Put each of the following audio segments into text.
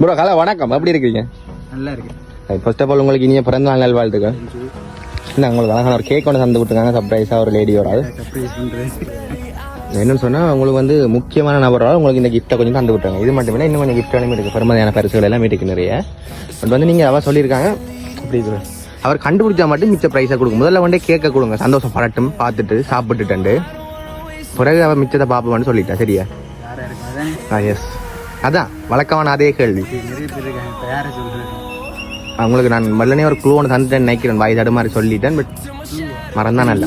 Bro கலா வணக்கம். எப்படி இருக்கீங்க நல்லா இருக்கு ஃபர்ஸ்ட் ஆஃப் ஆல் உங்களுக்கு இனிய பிறந்த நாள் நல்வாழ்த்துக்கள். இல்லை உங்களுக்கு அழகான ஒரு கேக் ஒன்று தந்து விட்டுருக்காங்க சர்ப்ரைஸாக ஒரு லேடியோட என்னன்னு சொன்னால் உங்களுக்கு வந்து முக்கியமான நபரால் உங்களுக்கு இந்த கிஃப்ட்டை கொஞ்சம் தந்து விட்டாங்க இது மட்டும் இல்லை இன்னும் கொஞ்சம் gift வேணுமே இருக்குது பெருமதியான பரிசுகள் எல்லாம் இருக்கு நிறைய. பட் வந்து நீங்கள் அவ சொல்லியிருக்காங்க அப்படி. அவர் கண்டுபிடிச்சா மட்டும் மிச்ச ப்ரைஸை கொடுங்க முதல்ல வந்து கேட்க கொடுங்க. சந்தோஷம் படட்டும் பார்த்துட்டு சாப்பிட்டுட்டு பிறகு அவள் மிச்சத்தை பார்ப்போம்னு சொல்லிட்டா சரியா? எஸ் அதான் வழக்கமான அதே கேள்வி. அவங்களுக்கு நான் மல்லனே ஒரு க்ளூ ஒன்று தந்துட்டேன் நினைக்கிறேன். வாய் தடு மாதிரி சொல்லிட்டேன் பட் மறந்தான் நல்ல.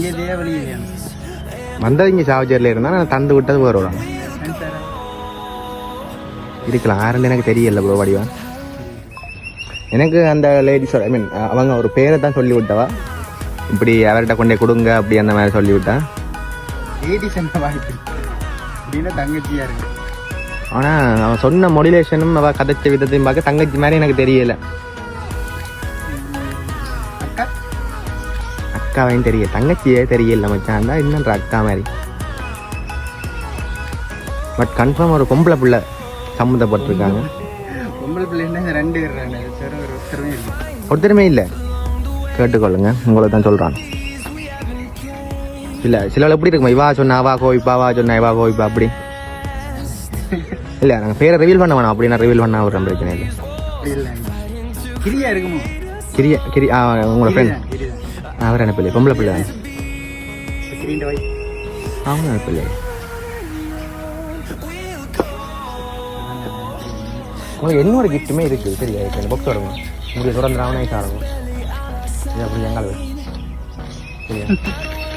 வந்தது இங்கே சாவச்சேரியில் இருந்தால் நான் தந்து விட்டது வேறு வரும் இருக்கலாம். யாருன்னு எனக்கு தெரியல ப்ரோ வடிவா. எனக்கு அந்த லேடிஸ் ஐ மீன் அவங்க ஒரு பேரை தான் சொல்லி விட்டவா? இப்படி அவர்கிட்ட கொண்டே கொடுங்க அப்படி அந்த மாதிரி சொல்லி விட்டா? லேடிஸ் என்ன வாய்ப்பு அப்படின்னா தங்கச்சியா இருக்கு. ஆனால் அவன் சொன்ன மொடிலேஷனும் அவள் கதைச்ச விதத்தையும் பார்க்க தங்கச்சி மாதிரி எனக்கு தெரியல. அக்கா? அக்காவையும் தெரியல. தங்கச்சியே தெரியல மச்சான். தான் இன்னன்ற அக்கா மாதிரி. பட் கன்ஃபார்ம் ஒரு பொம்பளை பிள்ளை சம்மந்தப்பட்டிருக்காங்க. பொம்பளை பிள்ளைன்னா ரெண்டு இல்லை. ஒருத்தருமே இல்லை. கேட்டுக்கொள்ளுங்க. உங்களை தான் சொல்கிறான் இல்லை சில எப்படி இருக்குமா? இவா சொன்னா அவா கோவிப்பா வா சொன்னா இவா கோவிப்பா அப்படி. இல்லை நாங்கள் பேரை ரிவீல் பண்ண வேணாம் அப்படி நான் ரிவீல் பண்ண ஒரு பிரச்சனை இல்லை கிரியா இருக்குமோ கிரிய கிரி ஆ உங்களோட ஃப்ரெண்ட் அவர் என்ன பிள்ளை பொம்பளை பிள்ளை அவங்க என்ன பிள்ளை உங்களுக்கு இன்னொரு கிஃப்ட்டுமே இருக்குது சரியா? இப்போ இந்த புக்ஸ் உங்களுக்கு சுரந்திராமனே சாரணும் இது அப்படி எங்கால சரியா?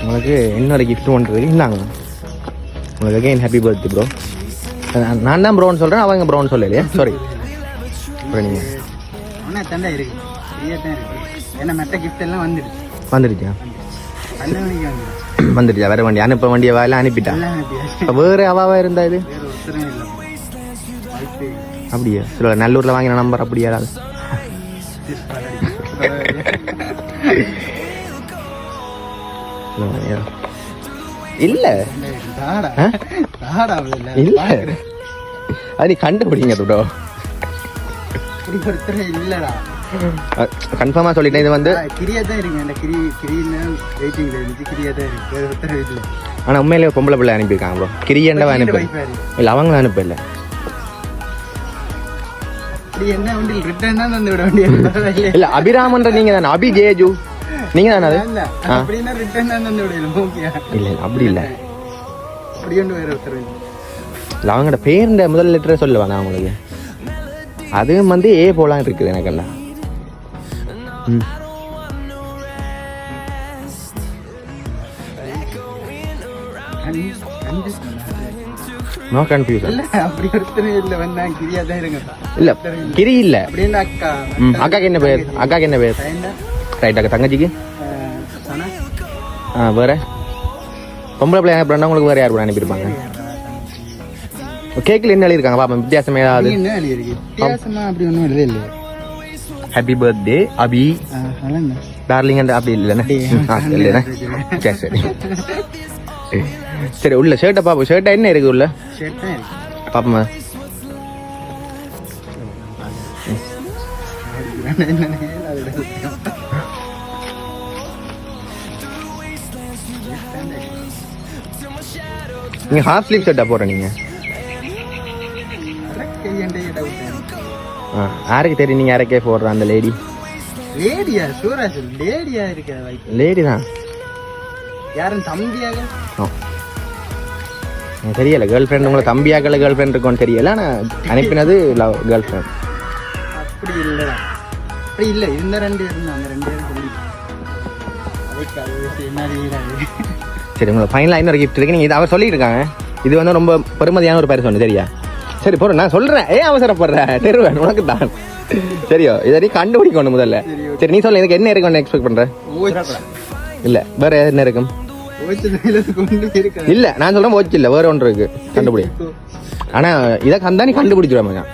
உங்களுக்கு இன்னொரு gift ஒன்று இந்தாங்க. உங்களுக்கு அகைன் ஹாப்பி பர்த்டே ப்ரோ நான் தான் ப்ரோன்னு சொல்கிறேன் அவங்க ப்ரோன்னு சொல்லலையே. சாரி அப்புறம் நீங்கள் ஆனா தண்டா இருக்கு. கிரியா தான் இருக்கு. ஏன்னா மற்ற கிஃப்ட் எல்லாம் வந்துடுச்சு. வந்துடுச்சு? வந்துருச்சா வேற வண்டி அனுப்ப வண்டியை வேலை அனுப்பிட்டா? வேறு அவாவா இருந்தா இது. அப்படியா? சில நல்லூரில் வாங்கின நம்பர் அப்படியா? யாராவது. இல்ல. இல்ல. அது கண்டுபிடிங்க துடோ இல்லடா. கன்ஃபார்மா சொல்லிட்டேன் இது வந்து கிரியா தான் இருக்கு அந்த கிரி கிரின்னு வெயிட்டிங்ல இருந்துச்சு கிரியா தான் இருக்கு. வேற ஒருத்தர் இல்லை. ஆனா உண்மையிலேயே பொம்பளை பிள்ளை அனுப்பியிருக்காங்க ப்ரோ. கிரியண்டவா அனுப்பி. இல்ல அவங்க அனுப்ப இல்ல என்ன வண்டி ரிட்டர்ன் தான் வந்து விட வேண்டிய இல்ல அபிராமன்ற நீங்க தானே அபி ஜேஜு நீங்க தானே அது? இல்ல அப்படி இல்ல. அவங்களோட பேருந்த முதல் லெட்டரை சொல்லுவேன் நான் உங்களுக்கு. அதுவும் வந்து ஏ போலாம் இருக்குது எனக்கெல்லாம். ம். கண்- கண்டு சொன்னாரு. நோ கன்ஃபியூஷன் இல்ல அப்படி ஒருத்தர் இல்ல வந்தா கிரியா தான் இருங்க. இல்ல கிரி இல்ல. அப்படின்னு அக்கா அக்காக்கு என்ன பேர்? அக்காக்கு என்ன பேர்? ரைட் அக்கா தங்கச்சிக்கு ஆ வேற பொம்பளை பிள்ளை அனுப்புறா உங்களுக்கு வேற யார் கூட அனுப்பியிருப்பாங்க கேக்கில் என்ன எழுதியிருக்காங்க பாப்பா வித்தியாசம் ஏதாவது என்ன அப்படி ஒன்றும் எழுத இல்லையே ஹாப்பி பர்த்டே அபி என்ன டார்லிங் அந்த அப்படி இல்லைண்ணே ஆ இல்லைண்ணே சரி சரி சரி உள்ள ஷர்ட்டை பாப்போம் ஷர்ட்டை என்ன இருக்கு உள்ள பாப்போமா என்னன்னு நீங்க ஹாஃப் ஸ்லீவ் ஷர்ட்டா போடுற நீங்க. யாருக்கு தெரியும் நீங்க யாருக்கே போடுற அந்த லேடி லேடியா சூரா சொல் லேடியா இருக்க லேடி தான். யாரும் தம்பியாக? தெரியல கேர்ள் ஃப்ரெண்ட் உங்களை தம்பியாக்கள் கேர்ள் ஃப்ரெண்ட் இருக்கும்னு தெரியல ஆனால் அனுப்பினது லவ் கேர்ள் ஃப்ரெண்ட் அப்படி இல்லடா அப்படி இல்ல இருந்த ரெண்டு இருந்தா அந்த ரெண்டு பேரும் சொல்லி அதுக்கு அது என்ன சரி உங்களுக்கு ஃபைனலாக இன்னொரு கிஃப்ட் இருக்கு. நீங்கள் இதை அவர் சொல்லிட்டு இருக்காங்க இது வந்து ரொம்ப பெருமதியான ஒரு பேர் சொன்னது சரியா? சரி போறேன் நான் சொல்றேன். ஏன் அவசரப்படுற? தெருவேன் உனக்கு தான் சரியோ இதை நீ கண்டுபிடிக்கணும் முதல்ல. சரி நீ சொல்ல எனக்கு என்ன இருக்குன்னு எக்ஸ்பெக்ட் பண்ற? ஓச்சு இல்ல வேற என்ன இருக்கும் இல்ல நான் சொல்றேன் ஓச்சு இல்ல வேற ஒன்று இருக்கு. கண்டுபிடி. ஆனா இதை கந்தா நீ கண்டுபிடிச்சிருவா மச்சான்.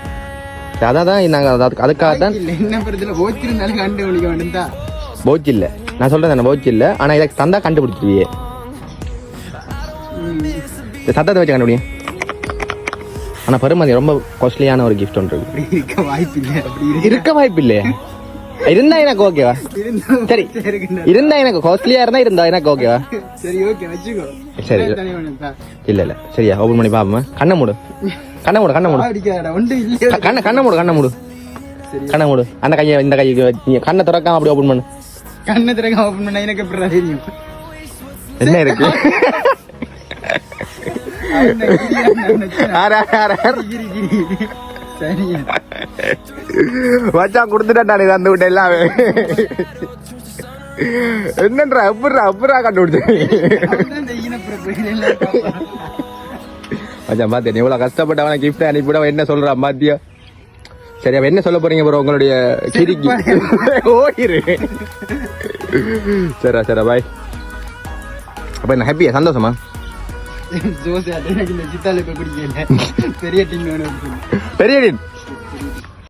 அதான் தான் நாங்கள் அதுக்கு- அதுக்காக தான் போச்சு இல்ல நான் சொல்றேன் போச்சு இல்ல. ஆனா இதை தந்தா கண்டுபிடிச்சிருவியே. இந்த சத்தத்தை வச்சு கண்டுபிடிங்க ஆனா பெருமதி ரொம்ப காஸ்ட்லியான ஒரு கிஃப்ட் ஒன்று இருக்கு. வாய்ப்பு இல்லை இருக்கு வாய்ப்பு இல்லையா இருந்தா எனக்கு ஓகேவா சரி. இருந்தா எனக்கு காஸ்ட்லியா இருந்தா இருந்தா எனக்கு ஓகேவா சரி ஓகே வச்சுக்கோ. சரி. இல்ல இல்ல. சரியா ஓபன் பண்ணி பாப்போமா? கண்ணை மூடு. கண்ணை மூடு கண்ணை மூடு. கண்ணை கண்ணை மூடு கண்ணை மூடு. கண்ணை மூடு. அந்த கையை இந்த கையை நீ கண்ணை திறக்காம அப்படி ஓபன் பண்ணு. கண்ணை திறக்க ஓப்பன் பண்ணா எனக்கு எப்படி தெரியும்? என்ன இருக்கு? அந்த கிரியா நான் நினைச்சேன். ஆறு, ஆறு, ஆறு, தந்து விட்ட எல்லாமே. என்னன்றா எப்படா எப்படா கண்டுபிடிச்ச அவன்தான் இந்த ஈனப்பிறப்பு எல்லாம் பார்ப்பான். மச்சான் பாத்தியா நீ இவ்வளவு கஷ்டப்பட்டவன கிஃப்ட் அனுப்பிவிட அவன் என்ன சொல்றா பாத்தியா? சரி அவ என்ன சொல்ல போறீங்க ப்ரோ உங்களுடைய கிரிக்கி ஓடிரு. சரி சரி பாய் அப்ப என்ன ஹாப்பியா சந்தோஷமா? ஜோசியா எனக்கு இந்த சித்தால இப்ப பிடிக்கல பெரிய டீம் வேணும் பெரிய